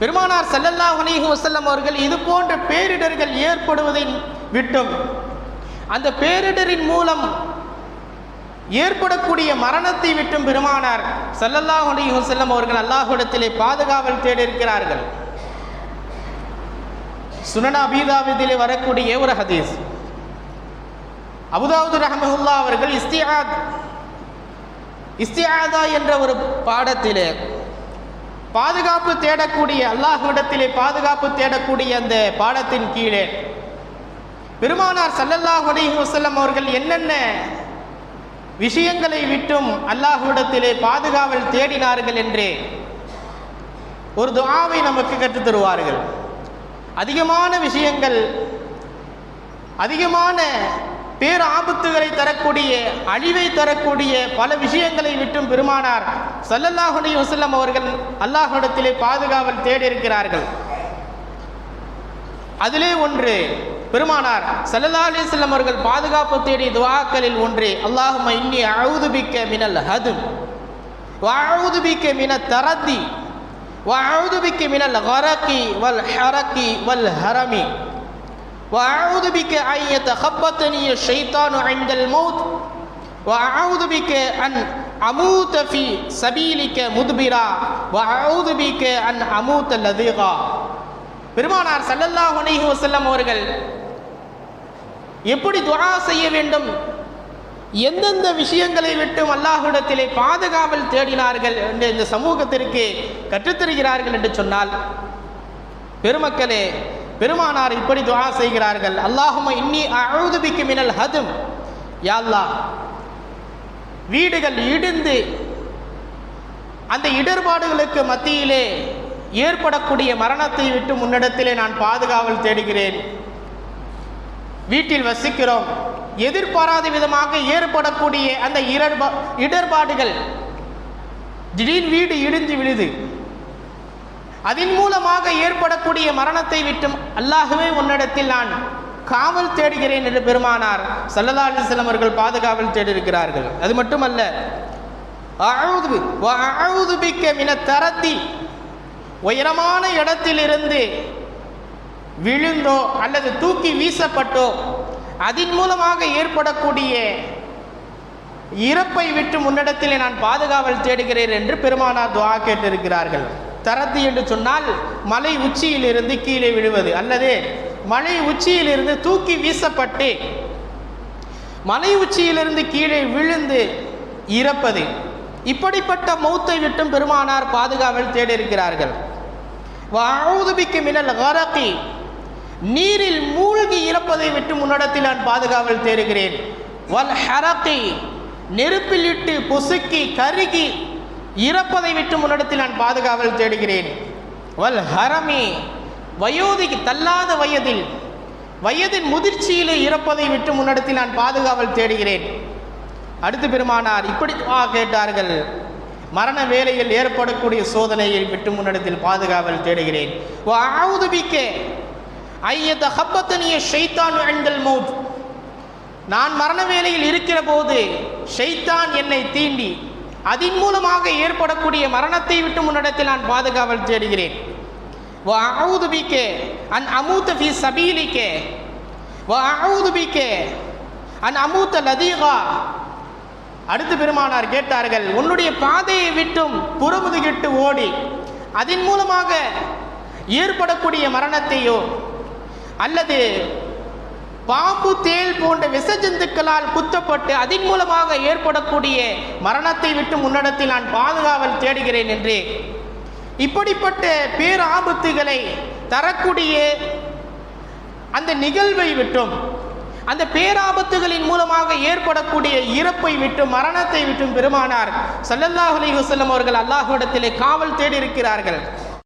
பெருமானார் செல்லல்லா அலைஹி வசல்லம் அவர்கள் இது போன்ற பேரிடர்கள் ஏற்படுவதை விட்டும். அந்த பேரிடரின் மூலம் ஏற்படக்கூடிய மரணத்தை விட்டும் பெருமானார் செல்லல்லா அலைஹி வசல்லம் அவர்கள் அல்லாஹுடத்திலே பாதுகாவல் தேடியிருக்கிறார்கள். சுனனா பீதாவிதிலே வரக்கூடிய ஒரு ஹதீஸ். அபுதாவுது ரஹமஹுல்லா அவர்கள் இஸ்தியாத் இஸ்தியாதா என்ற ஒரு பாடத்திலே பாதுகாப்பு தேடக்கூடிய அல்லாஹ்விடத்திலே பாதுகாப்பு தேடக்கூடிய அந்த பாடத்தின் கீழே. பெருமானார் சல்லல்லாஹ் அலிஹி வசல்லம் அவர்கள் என்னென்ன விஷயங்களை விட்டும் அல்லாஹ்விடத்திலே பாதுகாவல் தேடினார்கள் என்று ஒரு துவாவை நமக்கு கற்றுத் தருவார்கள். அதிகமான விஷயங்கள் அதிகமான பேர் ஆபத்துகளை தரக்கூடிய அழிவை தரக்கூடிய பல விஷயங்களை விட்டும் பெருமானார் ஸல்லல்லாஹு அலைஹி வஸல்லம் அவர்கள் அல்லாஹ்விடத்திலே பாதுகாவல் தேடி இருக்கிறார்கள் அதிலே ஒன்று பெருமானார் ஸல்லல்லாஹு அலைஹி வஸல்லம் அவர்கள் பாதுகாப்பு தேடிய துஆக்களில் ஒன்று அல்லாஹும்ம இன்னி அஊது பிக்க மினல் ஹதும் வ அஊது பிக்க மினத் தரத்தி வ அஊது பிக்க மினல் கரகி வல் ஹரகி வல் ஹரமி وأعوذ بك أن يتخبطني الشيطان عند الموت وأعوذ بك أن அமூதஃபி சபீலிக்க முதுபிரா வஊதுபிக்க அன் அமூத லதீகா. பெருமானார் சல்லல்லாஹு அலைஹி வஸல்லம் அவர்கள் எப்படி துஆ செய்ய வேண்டும்? எந்தெந்த விஷயங்களை விட்டும் அல்லாஹ்விடத்திலே பாதுகாவல் தேடினார்கள் என்று இந்த சமூகத்திற்கு கற்றுத்தருகிறார்கள் என்று சொன்னால் பெருமக்களே பெருமானார் இப்படி துவா செய்கிறார்கள். அல்லாஹும இன்னி அழுதுபிக்கு மினல் ஹதும். யா யாழ்லா வீடுகள் இடிந்து அந்த இடர்பாடுகளுக்கு மத்தியிலே ஏற்படக்கூடிய மரணத்தை விட்டு முன்னிடத்திலே நான் பாதுகாவல் தேடுகிறேன். வீட்டில் வசிக்கிறோம். எதிர்பாராத விதமாக ஏற்படக்கூடிய அந்த இடர்பா இடர்பாடுகள் திடீர் வீடு இடிந்து விழுது. அதன் மூலமாக ஏற்படக்கூடிய மரணத்தை விட்டும் அல்லாகவே உன்னிடத்தில் நான் காவல் தேடுகிறேன் என்று பெருமானார் சல்லல்லா அலிஸ்லாம் அவர்கள் பாதுகாவல் தேடியிருக்கிறார்கள். அது மட்டுமல்ல அஊது வ மின தரத்தி. உயரமான இடத்திலிருந்து விழுந்தோ அல்லது தூக்கி வீசப்பட்டோ அதன் மூலமாக ஏற்படக்கூடிய இறப்பை விட்டு முன்னிடத்திலே நான் பாதுகாவல் தேடுகிறேன் என்று பெருமானார் துவா கேட்டிருக்கிறார்கள். தரத்தி என்று சொன்னால் மலை உச்சியிலிருந்து கீழே விழுவது அல்லது மலை உச்சியிலிருந்து தூக்கி வீசப்பட்டு மலை உச்சியிலிருந்து கீழே விழுந்து இறப்பது. இப்படிப்பட்ட மௌத்தை விட்டும் பெருமானார் பாதுகாவல் தேடியிருக்கிறார்கள். வாழுதுபிக்கு மின்னல் கரகி நீரில் மூழ்கி இறப்பதை விட்டு முன்னிடத்தில் நான் பாதுகாவல் தேடுகிறேன். வல் ஹரக்கி நெருப்பிலிட்டு பொசுக்கி கருகி இறப்பதை விட்டு முன்னிடத்தில் நான் பாதுகாவல் தேடுகிறேன். வல் ஹரமி வயோதிக்கு தள்ளாத வயதில் வயதின் முதிர்ச்சியிலே இறப்பதை விட்டு முன்னிடத்தில் நான் பாதுகாவல் தேடுகிறேன். அடுத்து பெருமானார் இப்படி கேட்டார்கள். மரண வேலையில் ஏற்படக்கூடிய சோதனையை விட்டு முன்னிடத்தில் பாதுகாவல் தேடுகிறேன். வஅஊது ஹப்பத்தனிய ஷைத்தான் அண்டல் மௌத். நான் மரண வேலையில் இருக்கிற போது ஷைத்தான் என்னை தீண்டி அதன் மூலமாக ஏற்படக்கூடிய மரணத்தை விட்டு முன்னிடத்தில் நான் பாதுகாவல் தேடுகிறேன். وأعوذ بك அன் أموت في سبيلك وأعوذ بك அன் أموت லதீகா அடுத்து பெருமானார் கேட்டார்கள் உன்னுடைய பாதையை விட்டும் புறமுதுகிட்டு ஓடி. அதன் மூலமாக ஏற்படக்கூடிய மரணத்தையோ அல்லது பாம்பு தேள் போன்ற விஷஜந்துக்களால் குத்தப்பட்டு அதன் மூலமாக ஏற்படக்கூடிய மரணத்தை விட்டு முன்னிடத்தில் நான் பாதுகாவல் தேடுகிறேன் என்று இப்படிப்பட்ட பேராபத்துகளை தரக்கூடிய அந்த நிகழ்வை விட்டும் அந்த பேராபத்துகளின் மூலமாக ஏற்படக்கூடிய இறப்பை விட்டும் மரணத்தை விட்டும் பெருமானார் சல்லல்லாஹ் அலைஹி வஸல்லம் அவர்கள் அல்லாஹுடத்திலே காவல் தேடி இருக்கிறார்கள்